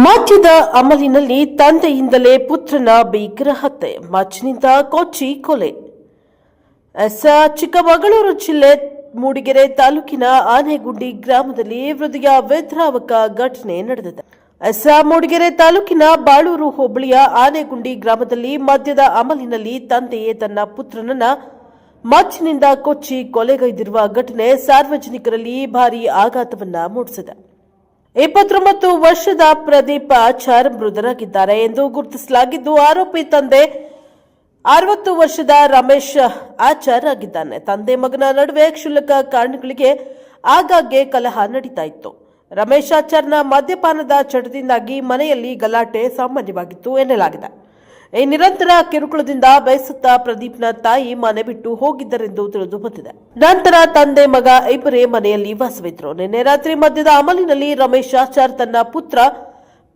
ಮದ್ಯದ ಅಮಲಿನಲ್ಲಿ ತಂದೆಯಿಂದಲೇ ಪುತ್ರನ ಭೀಕರ ಹತ್ಯೆ, ಮಚ್ಚಿನಿಂದ ಕೊಚ್ಚಿ ಕೊಲೆ. ಎಸ್ ಚಿಕ್ಕಮಗಳೂರು ಜಿಲ್ಲೆ ಮೂಡಿಗೆರೆ ತಾಲೂಕಿನ ಆನೆಗುಂಡಿ ಗ್ರಾಮದಲ್ಲಿ ಹೃದಯ ವೇದ್ರಾವಕ ಘಟನೆ ನಡೆದಿದೆ. ಎಸ್ ಮೂಡಿಗೆರೆ ತಾಲೂಕಿನ ಬಾಳೂರು ಹೋಬಳಿಯ ಆನೆಗುಂಡಿ ಗ್ರಾಮದಲ್ಲಿ ಮದ್ಯದ ಅಮಲಿನಲ್ಲಿ ತಂದೆಯೇ ತನ್ನ ಪುತ್ರನನ್ನ ಮಚ್ಚಿನಿಂದ ಕೊಚ್ಚಿ ಕೊಲೆಗೈದಿರುವ ಘಟನೆ ಸಾರ್ವಜನಿಕರಲ್ಲಿ ಭಾರೀ ಆಘಾತವನ್ನ ಮೂಡಿಸಿದೆ. ಇಪ್ಪತ್ತೊಂಬತ್ತು ವರ್ಷದ ಪ್ರದೀಪ್ ಆಚಾರ್ ಮೃತರಾಗಿದ್ದಾರೆ ಎಂದು ಗುರುತಿಸಲಾಗಿದ್ದು, ಆರೋಪಿ ತಂದೆ ಅರವತ್ತು ವರ್ಷದ ರಮೇಶ್ ಆಚಾರ್ ಆಗಿದ್ದಾನೆ. ತಂದೆ ಮಗನ ನಡುವೆ ಕ್ಷುಲ್ಲಕ ಕಾರಣಗಳಿಗೆ ಆಗಾಗ್ಗೆ ಕಲಹ ನಡೀತಾ ಇತ್ತು. ರಮೇಶ್ ಆಚಾರ್ನ ಮದ್ಯಪಾನದ ಚಟದಿಂದಾಗಿ ಮನೆಯಲ್ಲಿ ಗಲಾಟೆ ಸಾಮಾನ್ಯವಾಗಿತ್ತು ಎನ್ನಲಾಗಿದೆ. ಈ ನಿರಂತರ ಕಿರುಕುಳದಿಂದ ಬೇಸತ್ತ ಪ್ರದೀಪ್ನ ತಾಯಿ ಮನೆ ಬಿಟ್ಟು ಹೋಗಿದ್ದರೆಂದು ತಿಳಿದು ಬಂದಿದೆ. ನಂತರ ತಂದೆ ಮಗ ಇಬ್ಬರೇ ಮನೆಯಲ್ಲಿ ವಾಸವಿದ್ರು. ನಿನ್ನೆ ರಾತ್ರಿ ಮಧ್ಯದ ಅಮಲಿನಲ್ಲಿ ರಮೇಶ್ ಆಚಾರ್ ತನ್ನ ಪುತ್ರ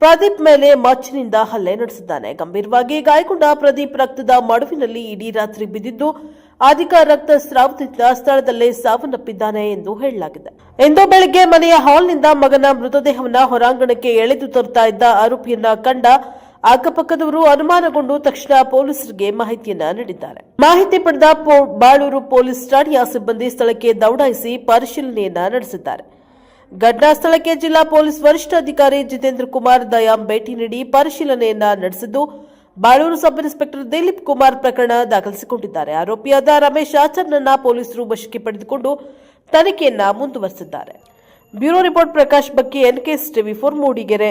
ಪ್ರದೀಪ್ ಮೇಲೆ ಮಚ್ಚಿನಿಂದ ಹಲ್ಲೆ ನಡೆಸಿದ್ದಾನೆ. ಗಂಭೀರವಾಗಿ ಗಾಯಗೊಂಡ ಪ್ರದೀಪ್ ರಕ್ತದ ಮಡುವಿನಲ್ಲಿ ಇಡೀ ರಾತ್ರಿ ಬಿದ್ದಿದ್ದು ಅಧಿಕ ರಕ್ತಸ್ರಾವದಿಂದ ಸ್ಥಳದಲ್ಲೇ ಸಾವನ್ನಪ್ಪಿದ್ದಾನೆ ಎಂದು ಹೇಳಲಾಗಿದೆ. ಇಂದು ಬೆಳಗ್ಗೆ ಮನೆಯ ಹಾಲ್ನಿಂದ ಮಗನ ಮೃತದೇಹವನ್ನು ಹೊರಾಂಗಣಕ್ಕೆ ಎಳೆದು ತರುತ್ತಾ ಇದ್ದ ಆರೋಪಿಯನ್ನ ಕಂಡ ಅಕ್ಕಪಕ್ಕದವರು ಅನುಮಾನಗೊಂಡು ತಕ್ಷಣ ಪೊಲೀಸರಿಗೆ ಮಾಹಿತಿಯನ್ನ ನೀಡಿದ್ದಾರೆ. ಮಾಹಿತಿ ಪಡೆದ ಬಾಳೂರು ಪೊಲೀಸ್ ಠಾಣೆಯ ಸಿಬ್ಬಂದಿ ಸ್ಥಳಕ್ಕೆ ದೌಡಾಯಿಸಿ ಪರಿಶೀಲನೆಯನ್ನ ನಡೆಸಿದ್ದಾರೆ. ಘಟನಾ ಸ್ಥಳಕ್ಕೆ ಜಿಲ್ಲಾ ಪೊಲೀಸ್ ವರಿಷ್ಠಾಧಿಕಾರಿ ಜಿತೇಂದ್ರ ಕುಮಾರ್ ದಯಾಂ ಭೇಟಿ ನೀಡಿ ಪರಿಶೀಲನೆಯನ್ನ ನಡೆಸಿದ್ದು, ಬಾಳೂರು ಸಬ್ ಇನ್ಸ್ಪೆಕ್ಟರ್ ದಿಲೀಪ್ ಕುಮಾರ್ ಪ್ರಕರಣ ದಾಖಲಿಸಿಕೊಂಡಿದ್ದಾರೆ. ಆರೋಪಿಯಾದ ರಮೇಶ್ ಆಚಾರ್ನನ್ನ ಪೊಲೀಸರು ವಶಕ್ಕೆ ಪಡೆದುಕೊಂಡು ತನಿಖೆಯನ್ನ ಮುಂದುವರೆಸಿದ್ದಾರೆ. ಬ್ಯೂರೋ ರಿಪೋರ್ಟ್ ಪ್ರಕಾಶ್ ಬಕ್ಕಿ ಎನ್ಕೆಎಸ್ ಟಿವಿ ಫೋರ್ ಮೂಡಿಗೆರೆ.